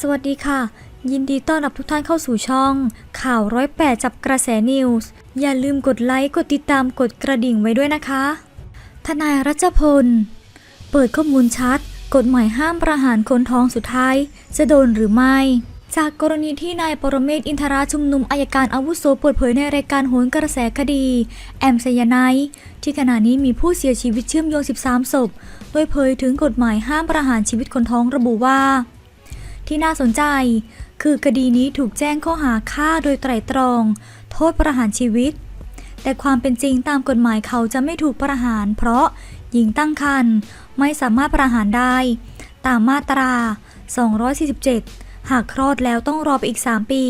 สวัสดีค่ะ ยินดีต้อนรับทุกท่านเข้าสู่ช่อง ข่าวร้อยแปดจับกระแสนิวส์อย่าลืมกดไลค์ กดติดตามกดกระดิ่งไว้ด้วยนะคะ ทนายรัชพล เปิดข้อมูลชัด กฎหมายห้ามประหารคนท้องสุดท้าย จะโดนหรือไม่ จากกรณีที่นายปรเมศอินทราชุมนุมอายการอาวุโสเปิดเผยในรายการโหนกระแสคดี แอมไซยาไนท์ที่ขณะนี้มีผู้เสียชีวิตเชื่อมโยง 13 ศพ โดยเผยถึงกฎหมายห้ามประหารชีวิตคนท้องระบุว่า ที่น่าสนใจ คือคดีนี้ถูกแจ้งข้อหาฆ่าโดยไตร่ตรอง โทษประหารชีวิต แต่ความเป็นจริงตามกฎหมายเขาจะไม่ถูกประหาร เพราะหญิงตั้งครรภ์ไม่สามารถประหารได้ ตามมาตรา 247 หากคลอดแล้วต้องรอไปอีก 3 ปี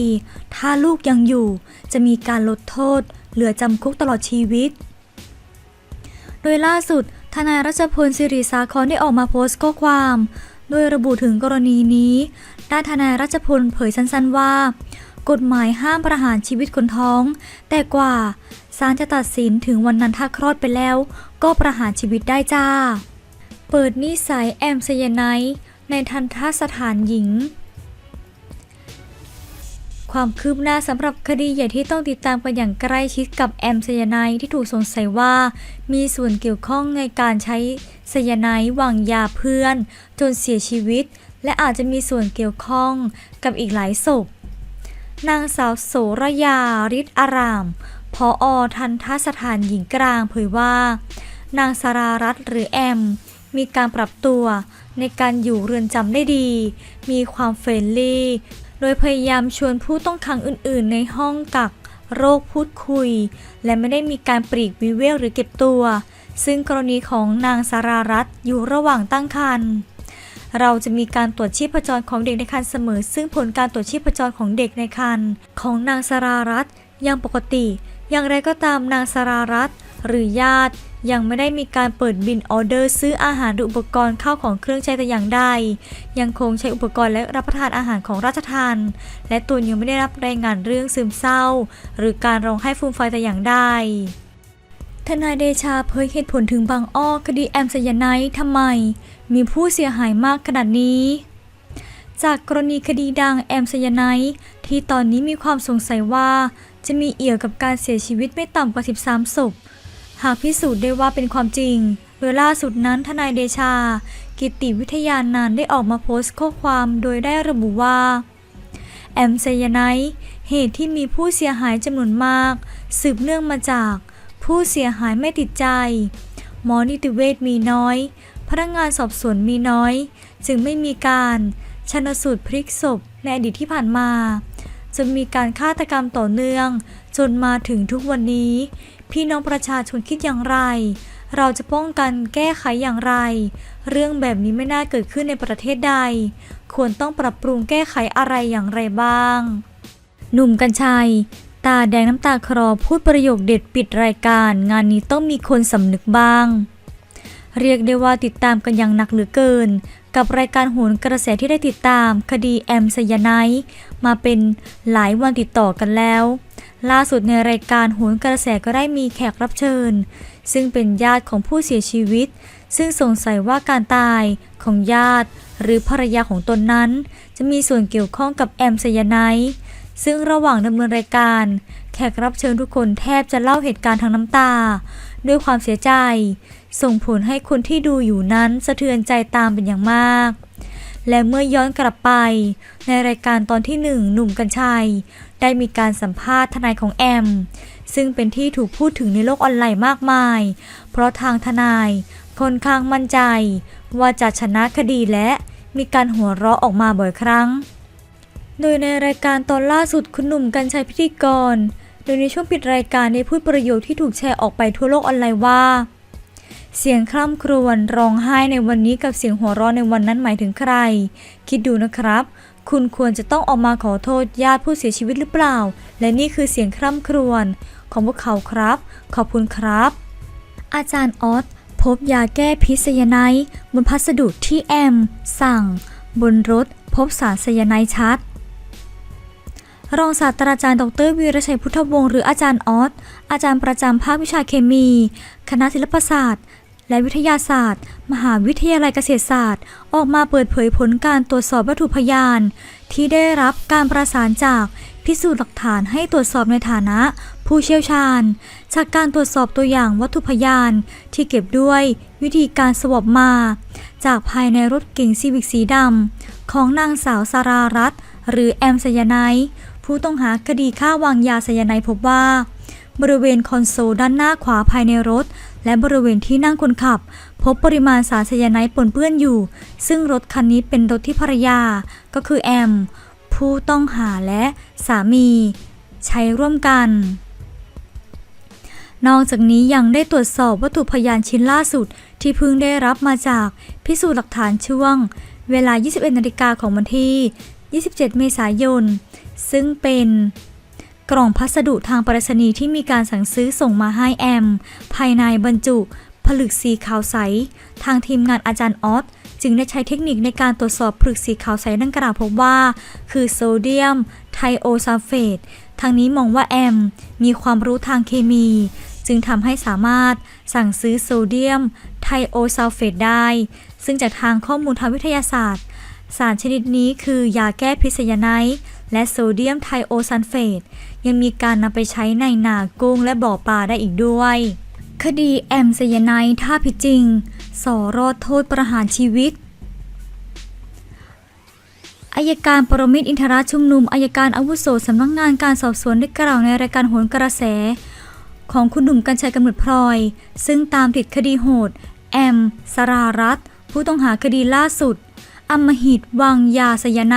ถ้าลูกยังอยู่จะมีการลดโทษ เหลือจำคุกตลอดชีวิต โดยล่าสุด ทนายรัชพลสิริสาครได้ออกมาโพสต์ข้อความโดยระบุถึงกรณีนี้ด้านทนายรัชพลเผยสั้นๆว่า กฎหมายห้ามประหารชีวิตคนท้อง แต่กว่าศาลจะตัดสินถึงวันนั้นถ้าคลอดไปแล้ว ก็ประหารชีวิตได้จ้า เปิดนิสัยแอมไซยาไนในทันทสถานหญิง ความคืบหน้าสำหรับคดีใหญ่ที่ต้องติดตามกันอย่างใกล้ชิดกับแอมไซยาไนท์ที่ถูกสงสัยว่า มีส่วนเกี่ยวข้องในการใช้ไซยาไนท์วางยาเพื่อน จนเสียชีวิต และอาจจะมีส่วนเกี่ยวข้องกับอีกหลายศพนางสาวโสระยาฤทธิ์อาราม พออทันทสถานหญิงกลางเผยว่า นางสารารัตหรือแอม มีการปรับตัวในการอยู่เรือนจำได้ดี มีความเฟรนลี่ โดยพยายามชวนผู้ต้องขังอื่นๆ ในห้องกักโรคพูดคุย และไม่ได้มีการปลีกวิเวกหรือเก็บตัว ซึ่งกรณีของนางสารารัตอยู่ระหว่างตั้งครรภ์เราจะมีการตรวจชีพจรของเด็กในครรภ์เสมอ ซึ่งผลการตรวจชีพจรของเด็กในครรภ์ของนางสารารัตยังปกติ อย่างไรก็ตามนางสารารัตหรือญาติ ยังไม่ได้มีการเปิดบินออเดอร์ซื้ออาหารหรืออุปกรณ์เข้าของเครื่องใช้แต่อย่างใด ยังคงใช้อุปกรณ์และรับประทานอาหารของราชทาน และตัวยังไม่ได้รับรายงานเรื่องซึมเศร้า หรือการร้องไห้ฟูมไฟแต่อย่างใดทนายเดชาเผยเหตุผลถึงบางอ้อคดีแอมไซยาไนท์ทำไม มีผู้เสียหายมากขนาดนี้ จากกรณีคดีดังแอมไซยาไนท์ที่ตอนนี้มีความสงสัยว่า จะมีเอี่ยวกับการเสียชีวิตไม่ต่ำกว่า 13 ศพ หากพิสูจน์ได้ว่าเป็นความจริงโดยล่าสุดนั้นทนายเดชา กิติวิทยานานได้ออกมาโพสต์ข้อความโดยได้ระบุว่า แอมไซยาไนท์เหตุที่มีผู้เสียหายจำนวนมาก สืบเนื่องมาจากผู้เสียหายไม่ติดใจ หมอนิติเวชมีน้อย พนักงานสอบสวนมีน้อย จึงไม่มีการชนสูตรพลิกศพในอดีตที่ผ่านมาจนมีการฆาตกรรมต่อเนื่อง จนมาถึงทุกวันนี้ พี่น้องประชาชนคิดอย่างไร เราจะป้องกันแก้ไขอย่างไร เรื่องแบบนี้ไม่น่าเกิดขึ้นในประเทศใด ควรต้องปรับปรุงแก้ไขอะไรอย่างไรบ้าง หนุ่มกัญชัย ตาแดงน้ำตาคลอพูดประโยคเด็ดปิดรายการ งานนี้ต้องมีคนสำนึกบ้าง เรียกได้ว่าติดตามกันอย่างหนักเหลือเกิน กับรายการโหนกระแสที่ได้ติดตาม คดีแอมไซยาไนมาเป็นหลายวันติดต่อกันแล้ว ล่าสุดในรายการโหนกระแสก็ได้มีแขกรับเชิญ ซึ่งเป็นญาติของผู้เสียชีวิต ซึ่งสงสัยว่าการตายของญาติ หรือภรรยาของตนนั้น จะมีส่วนเกี่ยวข้องกับแอมไซยาไนท์ซึ่งระหว่างดำเนินรายการ แขกรับเชิญทุกคนแทบจะเล่าเหตุการณ์ทางน้ำตา ด้วยความเสียใจ ส่งผลให้คนที่ดูอยู่นั้นสะเทือนใจตามเป็นอย่างมากและเมื่อย้อนกลับไป ในรายการตอนที่หนึ่งหนุ่มกัญชัย ได้มีการสัมภาษณ์ทนายของแอม ซึ่งเป็นที่ถูกพูดถึงในโลกออนไลน์มากมาย เพราะทางทนายค่อนข้างมั่นใจ ว่าจะชนะคดีและมีการหัวเราะออกมาบ่อยครั้ง โดยในรายการตอนล่าสุดคุณหนุ่มกัญชัยพิธีกร โดยในช่วงปิดรายการได้พูดประโยคที่ถูกแชร์ออกไปทั่วโลกออนไลน์ว่า เสียงคร่ำครวญร้องไห้ในวันนี้กับเสียงหัวเราะในวันนั้นหมายถึงใคร คิดดูนะครับ คุณควรจะต้องออกมาขอโทษญาติผู้เสียชีวิตหรือเปล่า และนี่คือเสียงคร่ำครวญของพวกเขาครับ ขอบคุณครับ อาจารย์ออสพบยาแก้พิษไซยาไนด์บนพัสดุที่แอม สั่ง บนรถ พบสารไซยาไนด์ชัดรองศาสตราจารย์ดรวีรชัยพุทธวงศ์หรืออาจารย์ออสอาจารย์ประจำภาควิชาเคมี คณะศิลปศาสตร์ และวิทยาศาสตร์ มหาวิทยาลัยเกษตรศาสตร์ ออกมาเปิดเผยผลการตรวจสอบวัตถุพยาน ที่ได้รับการประสานจากพิสูจน์หลักฐานให้ตรวจสอบในฐานะ ผู้เชี่ยวชาญ จากการตรวจสอบตัวอย่างวัตถุพยาน ที่เก็บด้วยวิธีการสวอปมา จากภายในรถเก๋งซีวิกสีดำของนางสาวสารารัตหรือแอมไซยานด์ผู้ต้องหาคดีฆ่าวางยาไซยานด์พบว่า บริเวณคอนโซลด้านหน้าขวาภายในรถ และบริเวณที่นั่งคนขับ พบปริมาณสารไซยาไนด์ปนเปื้อนอยู่ ซึ่งรถคันนี้เป็นรถที่ภรรยา ก็คือแอม ผู้ต้องหาและสามี ใช้ร่วมกัน นอกจากนี้ยังได้ตรวจสอบวัตถุพยานชิ้นล่าสุดที่เพิ่งได้รับมาจากพิสูจน์หลักฐานช่วง เวลา 21นาฬิกาของวันที่ 27 เมษายน ซึ่งเป็น กล่องพัสดุทางไปรษณีย์ที่มีการสั่งซื้อส่งมาให้แอม ภายในบรรจุ ผลึกสีขาวใส ทางทีมงานอาจารย์ออสจึงได้ใช้เทคนิคในการตรวจสอบผลึกสีขาวใสดังกล่าวพบว่า คือโซเดียม ไทโอซัลเฟตทางนี้มองว่าแอม มีความรู้ทางเคมี จึงทำให้สามารถสั่งซื้อโซเดียม ไทโอซัลเฟตได้ ซึ่งจากทางข้อมูลทางวิทยาศาสตร์ สารชนิดนี้คือยาแก้พิษยาไนด์ และโซเดียมไทโอซัลเฟต ยังมีการนำไปใช้ในนากุ้งและบ่อปลาได้อีกด้วย คดีแอมไซยาไนด์ถ้าผิดจริง สอรอดโทษประหารชีวิตอายการปรมิตรอินทรชุมนุมอายการอาวุโสสำนักงานการสอบสวนได้กล่าวในรายการโหนกระแส ของคุณหนุ่มกัญชัยกำเนิดพลอย ซึ่งตามติดคดีโหด แอม สรารัตผู้ต้องหาคดีล่าสุดอำมหิตวางยาสยาไน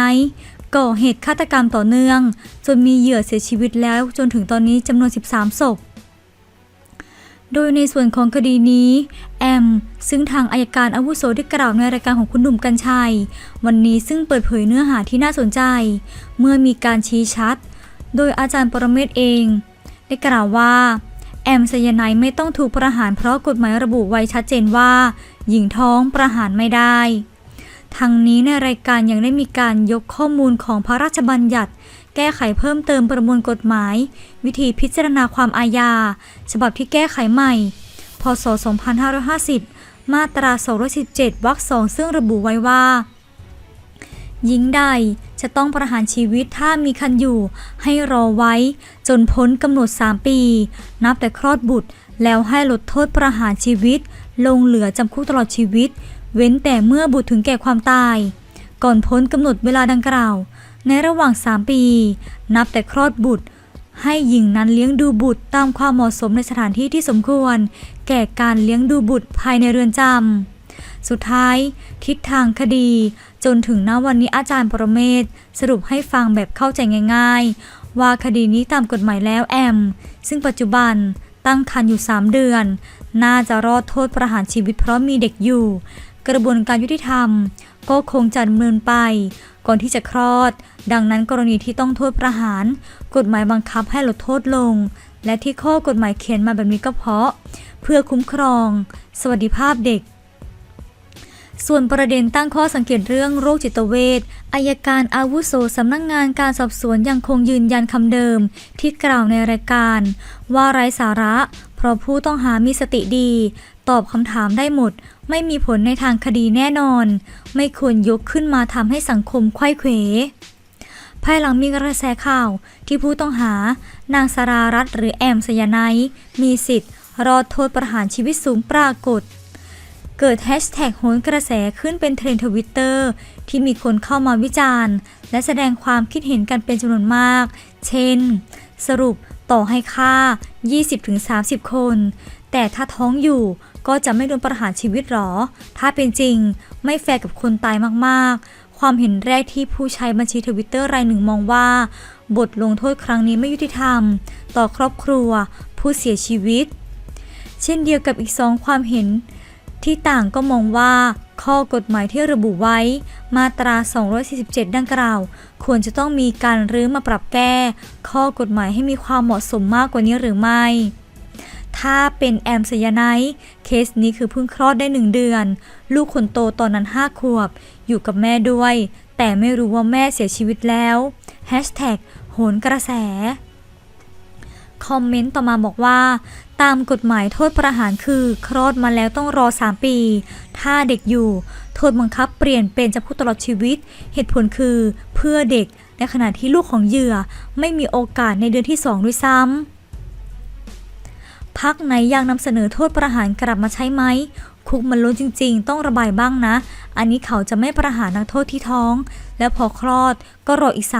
ก่อเหตุฆาตกรรมต่อเนื่อง จนมีเหยื่อเสียชีวิตแล้วจนถึงตอนนี้จำนวน 13 ศพ โดยในส่วนของคดีนี้ แอม ซึ่งทางอายการอาวุโสได้กล่าวในรายการของคุณหนุ่มกัญชัย วันนี้ซึ่งเปิดเผยเนื้อหาที่น่าสนใจ เมื่อมีการชี้ชัด โดยอาจารย์ปรเมศเอง ได้กล่าวว่า แอมไซยาไนด์ไม่ต้องถูกประหารเพราะกฎหมายระบุไว้ชัดเจนว่า หญิงท้องประหารไม่ได้ ทั้งนี้ในรายการยังได้มีการยกข้อมูลของพระราชบัญญัติ แก้ไขเพิ่มเติมประมวลกฎหมาย วิธีพิจารณาความอาญา ฉบับที่แก้ไขใหม่ พศ 2550 มาตรา 217วรรคสองซึ่งระบุไว้ว่าหญิงใดจะต้องประหารชีวิตถ้ามีคันอยู่ให้รอไว้ จนพ้นกำหนด 3 ปี นับแต่คลอดบุตรแล้วให้ลดโทษประหารชีวิต ลงเหลือจำคุกตลอดชีวิต เว้นแต่เมื่อบุตรถึงแก่ความตาย ก่อนพ้นกำหนดเวลาดังกล่าว ในระหว่าง 3 ปี นับแต่คลอดบุตร ให้หญิงนั้นเลี้ยงดูบุตรตามความเหมาะสมในสถานที่ที่สมควร แก่การเลี้ยงดูบุตรภายในเรือนจำสุดท้าย ทิศทางคดี จนถึงณวันนี้อาจารย์ปรเมศสรุปให้ฟังแบบเข้าใจง่าย ๆ ว่าคดีนี้ตามกฎหมายแล้วแอม ซึ่งปัจจุบันตั้งครรภ์อยู่ 3 เดือน น่าจะรอดโทษประหารชีวิตเพราะมีเด็กอยู่ กระบวนการยุติธรรม ก็คงจะดำเนินไป ก่อนที่จะคลอด ดังนั้นกรณีที่ต้องโทษประหาร กฎหมายบังคับให้ลดโทษลง และที่ข้อกฎหมายเขียนมาแบบนี้ก็เพราะ เพื่อคุ้มครอง สวัสดิภาพเด็กส่วนประเด็นตั้งข้อสังเกตเรื่องโรคจิตเวชอายการอาวุโสสำนักงงานการสอบสวนยังคงยืนยันคำเดิม ที่กล่าวในรายการ ว่าไร้สาระ เพราะผู้ต้องหามีสติดี ตอบคำถามได้หมด ไม่มีผลในทางคดีแน่นอน ไม่ควรยกขึ้นมาทำให้สังคมไขว้เขวภายหลังมีกระแสข่าวที่ผู้ต้องหานางสารารัตน์หรือแอมสยานท์มีสิทธิ์ รอโทษประหารชีวิตสูงปรากฏ เกิดแฮชแท็กโหนกระแสขึ้นเป็นเทรนด์ทวิตเตอร์ที่มีคนเข้ามาวิจารณ์ และแสดงความคิดเห็นกันเป็นจำนวนมาก เช่น สรุปต่อให้ค่า 20-30 คน แต่ถ้าท้องอยู่ ก็จะไม่โดนประหารชีวิตหรอ ถ้าเป็นจริง ไม่แฟร์กับคนตายมากๆ ความเห็นแรกที่ผู้ใช้บัญชีทวิตเตอร์รายหนึ่งมองว่า บทลงโทษครั้งนี้ไม่ยุติธรรม ต่อครอบครัว ผู้เสียชีวิต เช่นเดียวกับอีกสองความเห็นที่ต่างก็มองว่าข้อกฎหมายที่ระบุไว้ มาตรา 247 ดังกล่าว ควรจะต้องมีการรื้อมาปรับแก้ ข้อกฎหมายให้มีความเหมาะสมมากกว่านี้หรือไม่ ถ้าเป็นแอมสยาไนท์เคสนี้คือเพิ่งคลอดได้หนึ่งเดือน ลูกคนโตตอนนั้น5ขวบ อยู่กับแม่ด้วย แต่ไม่รู้ว่าแม่เสียชีวิตแล้วแฮชแท็กโหนกระแส คอมเมนต์ต่อมาบอกว่า ตามกฎหมายโทษประหารคือคลอดมาแล้วต้องรอ 3 ปี ถ้าเด็กอยู่ โทษบังคับเปลี่ยนเป็นจำคุกตลอดชีวิต เหตุผลคือเพื่อเด็กในขณะที่ลูกของเหยื่อไม่มีโอกาสในเดือนที่ 2 ด้วยซ้ำ พักไหนอยากนำเสนอโทษประหารกลับมาใช้ไหม คุกมันล้นจริง ๆ ต้องระบายบ้างนะ อันนี้เขาจะไม่ประหารนักโทษที่ท้อง แล้วพอคลอดก็รออีกสา